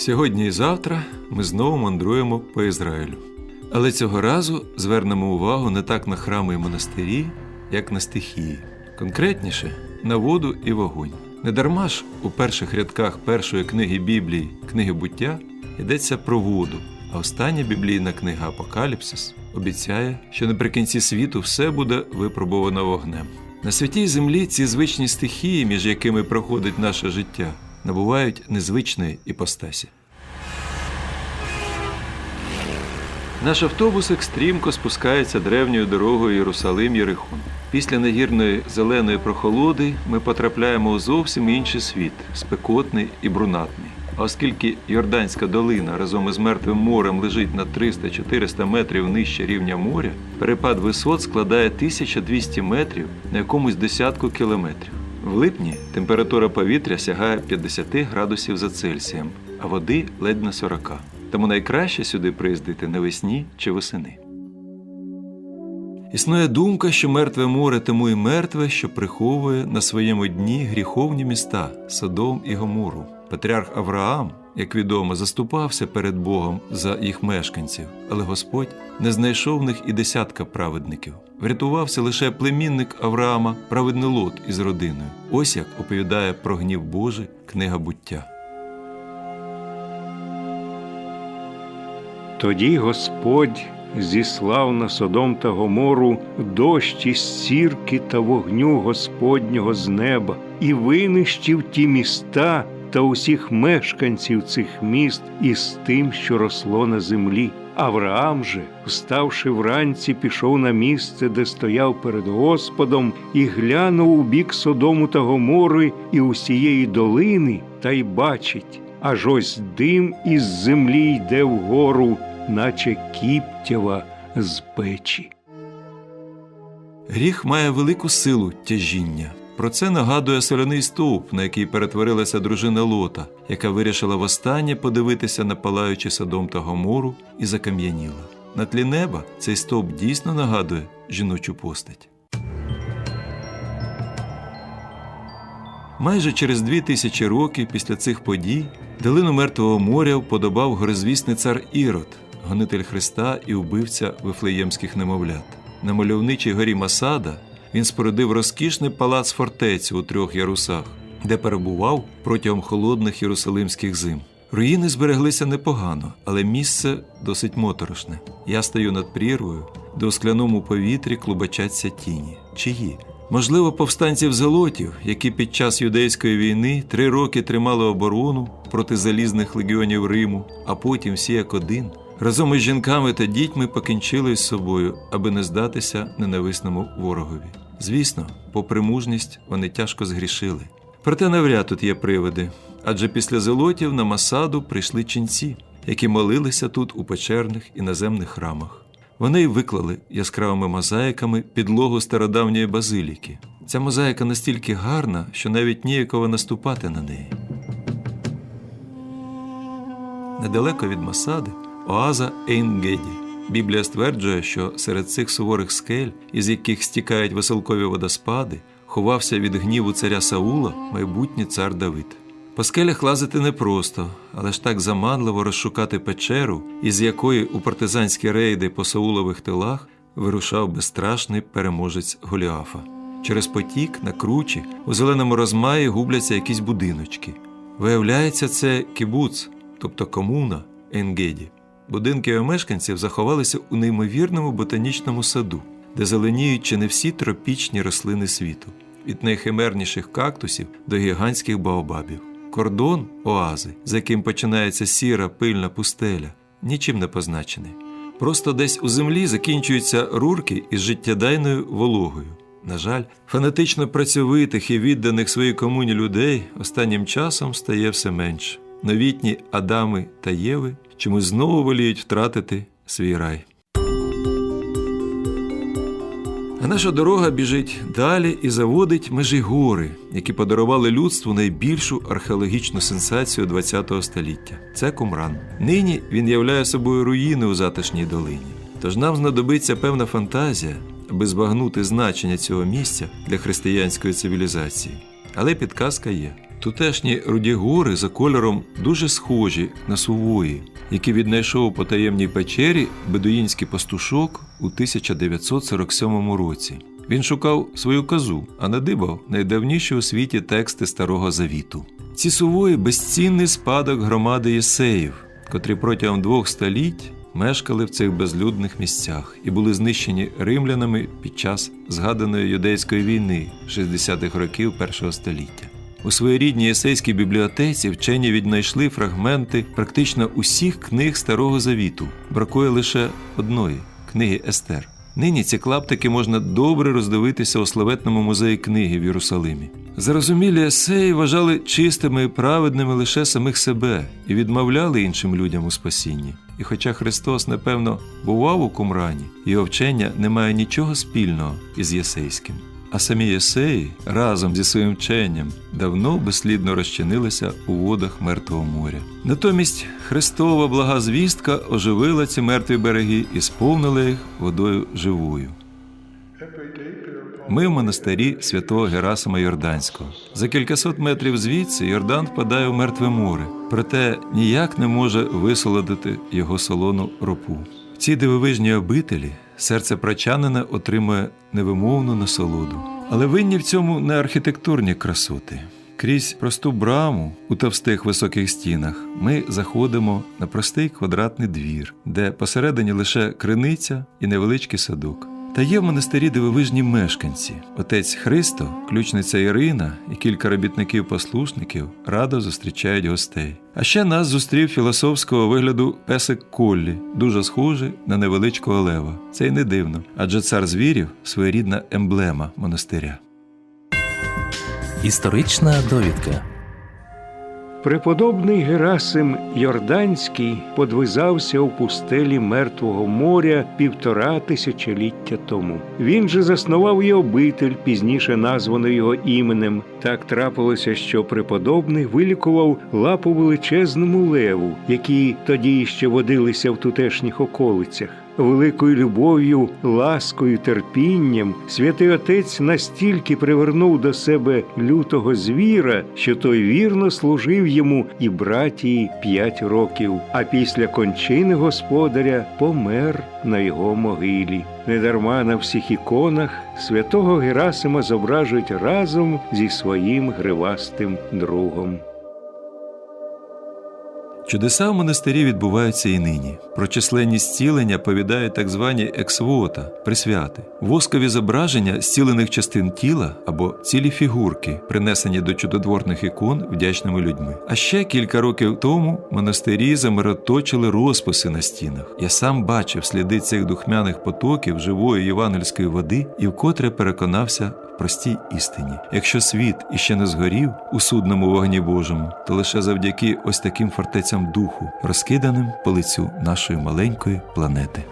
Сьогодні і завтра ми знову мандруємо по Ізраїлю. Але цього разу звернемо увагу не так на храми і монастирі, як на стихії. Конкретніше на воду і вогонь. Недарма ж у перших рядках першої книги Біблії, книги буття, йдеться про воду, а остання біблійна книга Апокаліпсис обіцяє, що наприкінці світу все буде випробовано вогнем. На святій землі ці звичні стихії, між якими проходить наше життя, набувають незвичної іпостасі. Наш автобусик стрімко спускається древньою дорогою Єрусалим Єрихон. Після негірної зеленої прохолоди ми потрапляємо у зовсім інший світ, спекотний і брунатний. А оскільки Йорданська долина разом із Мертвим морем лежить на 300-400 метрів нижче рівня моря, перепад висот складає 1200 метрів на якомусь десятку кілометрів. В липні температура повітря сягає 50 градусів за Цельсієм, а води ледь на 40. Тому найкраще сюди приїздити навесні чи восени. Існує думка, що мертве море тому і мертве, що приховує на своєму дні гріховні міста Содом і Гомору. Патріарх Авраам, як відомо, заступався перед Богом за їх мешканців, але Господь не знайшов в них і десятка праведників. Врятувався лише племінник Авраама, праведний Лот із родиною. Ось як оповідає про гнів Божий книга буття. Тоді Господь зіслав на Содом та Гомору дощ із сірки та вогню Господнього з неба і винищив ті міста та усіх мешканців цих міст із тим, що росло на землі. Авраам же, вставши вранці, пішов на місце, де стояв перед Господом, і глянув у бік Содому та Гомори і усієї долини, та й бачить, аж ось дим із землі йде вгору, наче кіптєва з печі. Гріх має велику силу тяжіння. Про це нагадує соляний стовп, на який перетворилася дружина Лота, яка вирішила востаннє подивитися на палаючий садом та гомору і закам'яніла. На тлі неба цей стовп дійсно нагадує жіночу постать. Майже через дві тисячі років після цих подій долину Мертвого моря вподобав горизвісний цар Ірод, гонитель Христа і вбивця вифлеємських немовлят. На мальовничій горі Масада він спорудив розкішний палац фортецю у трьох ярусах, де перебував протягом холодних єрусалимських зим. Руїни збереглися непогано, але місце досить моторошне. Я стою над прірвою, де у скляному повітрі клубачаться тіні. Чиї? Можливо, повстанців зелотів, які під час юдейської війни три роки тримали оборону проти залізних легіонів Риму, а потім всі як один разом із жінками та дітьми покінчили з собою, аби не здатися ненависному ворогові. Звісно, попри мужність вони тяжко згрішили. Проте навряд тут є привиди, адже після зелотів на Масаду прийшли ченці, які молилися тут у печерних і наземних храмах. Вони й виклали яскравими мозаїками підлогу стародавньої базиліки. Ця мозаїка настільки гарна, що навіть ніяково наступати на неї. Недалеко від Масади оаза Ейнгеді. Біблія стверджує, що серед цих суворих скель, із яких стікають веселкові водоспади, ховався від гніву царя Саула майбутній цар Давид. По скелях лазити непросто, але ж так заманливо розшукати печеру, із якої у партизанські рейди по Саулових тилах вирушав безстрашний переможець Голіафа. Через потік на кручі у зеленому розмаї губляться якісь будиночки. Виявляється, це кібуц, тобто комуна Енгеді. Будинки мешканців заховалися у неймовірному ботанічному саду, де зеленіють чи не всі тропічні рослини світу, від найхимерніших кактусів до гігантських баобабів. Кордон оази, за яким починається сіра пильна пустеля, нічим не позначений. Просто десь у землі закінчуються рурки із життєдайною вологою. На жаль, фанатично працьовитих і відданих своїй комуні людей останнім часом стає все менше. Новітні Адами та Єви чомусь знову воліють втратити свій рай. А наша дорога біжить далі і заводить межі гори, які подарували людству найбільшу археологічну сенсацію ХХ століття. Це Кумран. Нині він являє собою руїни у затишній долині. Тож нам знадобиться певна фантазія, аби збагнути значення цього місця для християнської цивілізації. Але підказка є. Тутешні руді гори за кольором дуже схожі на сувої, які віднайшов у потаємній печері бедуїнський пастушок у 1947 році. Він шукав свою казу, а надибав найдавніші у світі тексти Старого Завіту. Ці сувої безцінний спадок громади єсеїв, котрі протягом двох століть мешкали в цих безлюдних місцях і були знищені римлянами під час згаданої юдейської війни 60-х років першого століття. У своїй рідній єсейській бібліотеці вчені віднайшли фрагменти практично усіх книг Старого Завіту. Бракує лише одної книги Естер. Нині ці клаптики можна добре роздивитися у славетному музеї книги в Єрусалимі. Зарозумілі есеї вважали чистими і праведними лише самих себе і відмовляли іншим людям у спасінні. І хоча Христос, напевно, бував у Кумрані, його вчення не має нічого спільного із єсейським. А самі єсеї разом зі своїм вченням давно безслідно розчинилися у водах Мертвого моря. Натомість Христова блага звістка оживила ці мертві береги і сповнила їх водою живою. Ми в монастирі святого Герасима Йорданського. За кількасот метрів звідси Йордан впадає в мертве море, проте ніяк не може висолодити його солону ропу. В цій дивовижній обителі серце прачанина отримує невимовну насолоду. Але винні в цьому не архітектурні красоти. Крізь просту браму у товстих високих стінах ми заходимо на простий квадратний двір, де посередині лише криниця і невеличкий садок. Та є в монастирі дивовижні мешканці. Отець Христо, ключниця Ірина і кілька робітників-послушників радо зустрічають гостей. А ще нас зустрів філософського вигляду песик Коллі, дуже схожий на невеличкого лева. Це й не дивно, адже цар звірів своєрідна емблема монастиря. Історична довідка. Преподобний Герасим Йорданський подвизався у пустелі Мертвого моря півтора тисячоліття тому. Він же заснував і обитель, пізніше названий його іменем. Так трапилося, що преподобний вилікував лапу величезному леву, які тоді ще водилися в тутешніх околицях. Великою любов'ю, ласкою, терпінням святий отець настільки привернув до себе лютого звіра, що той вірно служив йому і братії п'ять років, а після кончини господаря помер на його могилі. Недарма на всіх іконах святого Герасима зображують разом зі своїм гривастим другом. Чудеса в монастирі відбуваються і нині. Про численні зцілення повідають так звані ексвота, присвяти, воскові зображення зцілених частин тіла або цілі фігурки, принесені до чудотворних ікон вдячними людьми. А ще кілька років тому монастирі замироточили розписи на стінах. Я сам бачив сліди цих духмяних потоків живої євангельської води і вкотре переконався простій істині. Якщо світ іще не згорів у судному вогні Божому, то лише завдяки ось таким фортецям духу, розкиданим по лицю нашої маленької планети.